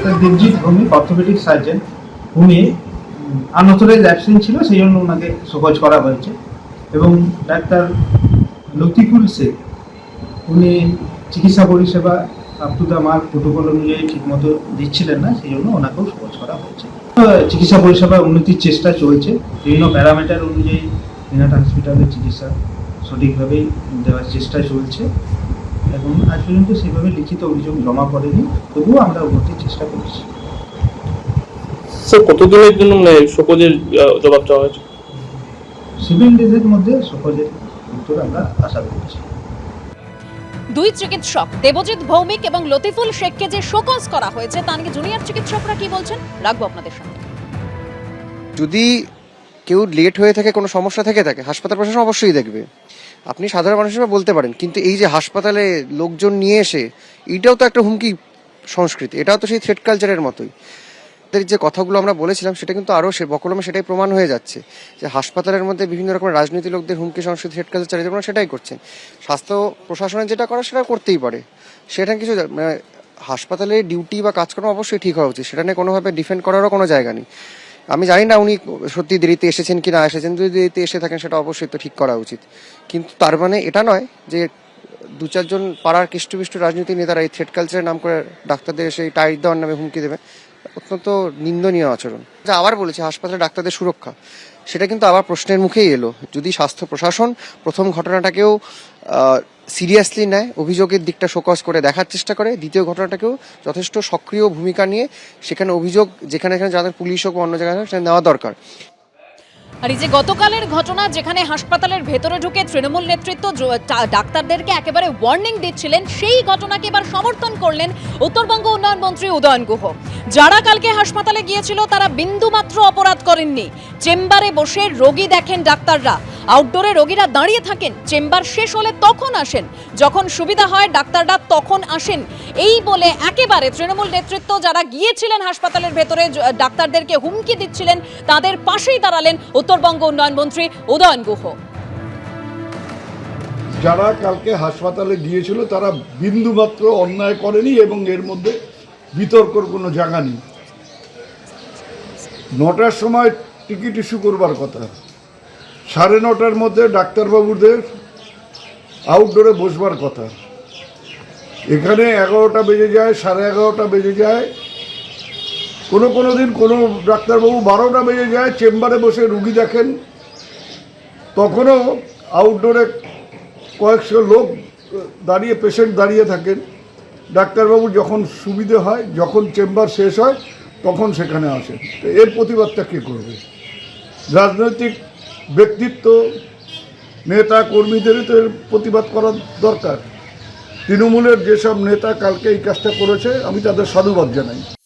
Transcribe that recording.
Doctor Debajit Bhowmik orthopaedic surgeon উনি unauthorised absent ছিল সেই জন্য ওনাকে শোকজ করা হয়েছে। এবং ডাক্তার লতিফুল শেখ, উনি চিকিৎসা পরিষেবা up to the mark protocol অনুযায়ী ঠিকমতো দিচ্ছিলেন না সেই জন্য ওনাকেও শোকজ করা হয়েছে। চিকিৎসা পরিষেবা উন্নতির চেষ্টা চলছে, বিভিন্ন প্যারামিটার অনুযায়ী দিনাট হসপিটালের চিকিৎসা সঠিকভাবেই দেওয়ার চেষ্টা চলছে। এখন আজ পর্যন্ত সেভাবে লিখিত অভিযোগ জমা পড়েনি তবুও আমরা উন্নতির চেষ্টা করছি। স্যার কতদিনের জন্য মানে আহ, জবাব চাওয়া হয়েছে? সেভেন ডেজের মধ্যে সকলের উত্তর আমরা আশা করছি। দুই চিকিৎসক দেবজিৎ ভৌমিক এবং লতিফুল শেখকে যে শোকজ করা হয়েছে তা নিয়ে জুনিয়র চিকিৎসকরা কি বলছেন? রাখব আপনাদের সঙ্গে। যদি কেউ লেট হয়ে থাকে কোনো সমস্যা থেকে থাকে হাসপাতাল প্রশাসন অবশ্যই দেখবে। আপনি সাধারণ মানুষ হিসেবে বলতে পারেন, কিন্তু এই যে হাসপাতালে লোকজন নিয়ে এসে এইটাও তো একটা হুমকি সংস্কৃতি, এটাও তো সেই থ্রেড কালচারের মতোই। এদের যে কথাগুলো আমরা বলেছিলাম, সেটা কিন্তু আরও সে বকলমে সেটাই প্রমাণ হয়ে যাচ্ছে, যে হাসপাতালের মধ্যে বিভিন্ন রকমের রাজনীতি লোকদের হুমকি সংস্কৃতি থ্রেড কালচার এদের সেটাই করছেন। স্বাস্থ্য প্রশাসনের যেটা করা, সেটা করতেই পারে। সেটা কিছু মানে হাসপাতালে ডিউটি বা কাজকর্ম অবশ্যই ঠিক হওয়া উচিত, সেটা নিয়ে কোনোভাবে ডিফেন্ড করারও কোনো জায়গা নেই। আমি জানি না উনি সত্যি দেরিতে এসেছেন কি না এসেছেন, যদি দেরিতে এসে থাকেন সেটা অবশ্যই তো ঠিক করা উচিত। কিন্তু তার মানে এটা নয় যে দু চারজন পাড়ার কৃষ্টবিষ্ট রাজনীতি নেতারা এই থ্রেড কালচারের নাম করে ডাক্তারদের এসে টাইট দেওয়ার নামে হুমকি দেবে। অত্যন্ত নিন্দনীয় আচরণ। যা আবার বলেছি, হাসপাতালে ডাক্তারদের সুরক্ষা। সেটা কিন্তু আবার প্রশ্নের মুখেই এলো। যদি স্বাস্থ্য প্রশাসন প্রথম ঘটনাটাকেও সিরিয়াসলি নেয়, অভিযোগের দিকটা শোকজ করে দেখার চেষ্টা করে, দ্বিতীয় ঘটনাটাকেও যথেষ্ট সক্রিয় ভূমিকা নিয়ে সেখানে অভিযোগ, যেখানে যেখানে যাদের পুলিশ হোক অন্য জায়গায় সেখানে নেওয়া দরকার। আর এই যে গতকালের ঘটনা, যেখানে হাসপাতালের ভেতরে ঢুকে তৃণমূল নেতৃত্ব ডাক্তারদেরকে একেবারে ওয়ার্নিং দিচ্ছিলেন, সেই ঘটনাকে এবার সমর্থন করলেন উত্তরবঙ্গ উন্নয়ন মন্ত্রী উদয়ন গুহ। যারা কালকে হাসপাতালে গিয়েছিল, তারা বিন্দুমাত্র অপরাধ করেননি। চেম্বারে বসে রোগী দেখেন ডাক্তাররা। আউটডোরে রোগীরা দাঁড়িয়ে থাকেন। চেম্বার শেষ হলে তখন আসেন। যখন সুবিধা হয়, ডাক্তাররা তখন আসেন। এই বলে একেবারে তৃণমূল নেতৃত্ব যারা গিয়েছিলেন হাসপাতালের ভেতরে ডাক্তারদেরকে হুমকি দিচ্ছিলেন, তাদের পাশেই দাঁড়ালেন উত্তরবঙ্গ উন্নয়ন মন্ত্রী উদয়ন গুহ। যারা কালকে হাসপাতালে গিয়েছিল, তারা বিন্দুমাত্র অন্যায় করেনি এবং এর মধ্যে বিতর্কর কোনো জায়গা নেই। নটার সময় টিকিট ইস্যু করবার কথা। সাড়ে নটার মধ্যে ডাক্তারবাবুদের আউটডোরে বসবার কথা। এখানে এগারোটা বেজে যায়, সাড়ে এগারোটা বেজে যায়। কোনো কোনো দিন কোনো ডাক্তারবাবু বারোটা বেজে যায়, চেম্বারে বসে রুগী দেখেন। তখনও আউটডোরে কয়েকশো লোক দাঁড়িয়ে পেশেন্ট দাঁড়িয়ে থাকেন। ডাক্তারবাবু যখন সুবিধে হয়, যখন চেম্বার শেষ হয়, তখন সেখানে আসে। তো এর প্রতিবাদটা কে করবে? রাজনৈতিক ব্যক্তিত্ব, নেতা কর্মীদেরই তো এর প্রতিবাদ করার দরকার। তৃণমূলের যেসব নেতা কালকে এই কাজটা করেছে, আমি তাদের সাধুবাদ জানাই।